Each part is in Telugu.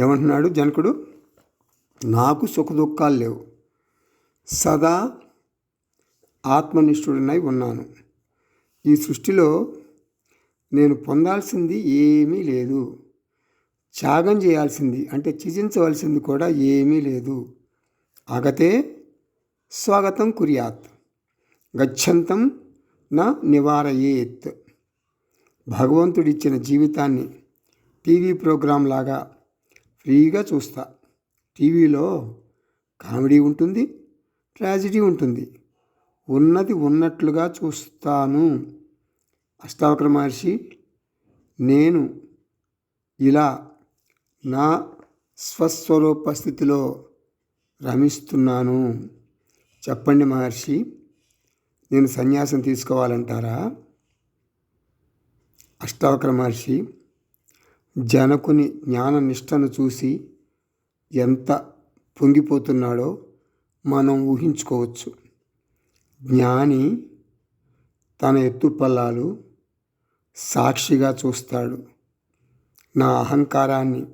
ఏమంటున్నాడు జనకుడు? నాకు సుఖదుఖాలు లేవు. సదా ఆత్మనిష్ఠుడినై ఉన్నాను. ఈ సృష్టిలో నేను పొందాల్సింది ఏమీ లేదు. త్యాగం చేయాల్సింది అంటే త్యజించవలసింది కూడా ఏమీ లేదు. అగతే స్వాగతం కుర్యాత్. గచ్చంతం నా నివారయేత్. భగవంతుడిచ్చిన జీవితాన్ని టీవీ ప్రోగ్రాం లాగా ఫ్రీగా చూస్తా. టీవీలో కామెడీ ఉంటుంది ట్రాజిడీ ఉంటుంది. ఉన్నది ఉన్నట్లుగా చూస్తాను. అష్టావక్ర మహర్షి నేను ఇలా నా స్వస్వరూప స్థితిలో రమిస్తున్నాను. చెప్పండి మహర్షి నేను సన్యాసం తీసుకోవాలంటారా? అష్టావక్ర మహర్షి జనకుని జ్ఞాననిష్టను చూసి ఎంత పొంగిపోతున్నాడో మనం ఊహించుకోవచ్చు. జ్ఞాని తన ఎత్తుపల్లాలు సాక్షిగా చూస్తాడు. నా అహంకారాన్ని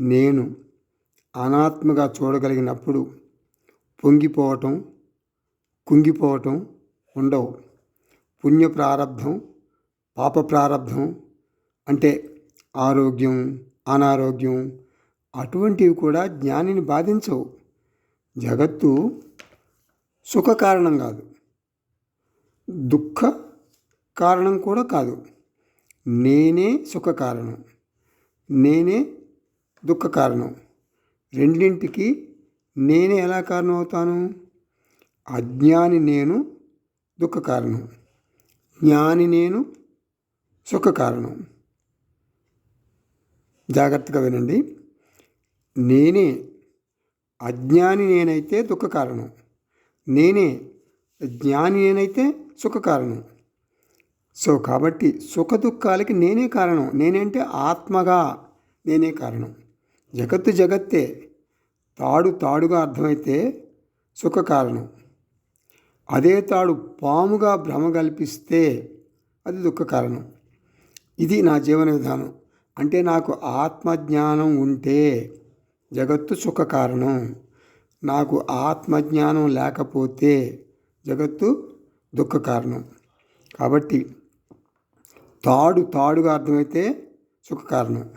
నేను అనాత్మగా చూడగలిగినప్పుడు పొంగిపోవటం కుంగిపోవటం ఉండవు. పుణ్య ప్రారంధం పాప ప్రారంధం అంటే ఆరోగ్యం అనారోగ్యం అటువంటివి కూడా జ్ఞానిని బాధించవు. జగత్తు సుఖ కారణం కాదు. దుఃఖ కారణం కూడా కాదు. నేనే సుఖ కారణం. నేనే దుఃఖ కారణం. రెండింటికి నేనే ఎలా కారణం అవుతాను? అజ్ఞాని నేను దుఃఖ కారణం. జ్ఞాని నేను సుఖ కారణం. జాగ్రత్తగా వినండి. నేనే అజ్ఞాని నేనైతే దుఃఖ కారణం నేనే జ్ఞాని నేనైతే సుఖ కారణం సో కాబట్టి సుఖ దుఃఖాలకి నేనే కారణం. నేనంటే ఆత్మగా నేనే కారణం. జగత్తు జగత్తే తాడు తాడుగా అర్థమైతే సుఖ కారణం అదే తాడు పాముగా భ్రమ కల్పిస్తే అది దుఃఖ కారణం ఇది నా జీవన విధానం. అంటే నాకు ఆత్మజ్ఞానం ఉంటే జగత్తు సుఖ కారణం. నాకు ఆత్మజ్ఞానం లేకపోతే జగత్తు దుఃఖ కారణం. కాబట్టి తాడు తాడుగా అర్థమైతే సుఖ కారణం.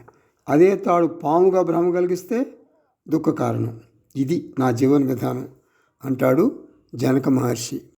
అదే తాడు పాముగా భ్రమ కలిగిస్తే దుఃఖ కారణం. ఇది నా జీవన విధానం అంటాడు జనక మహర్షి.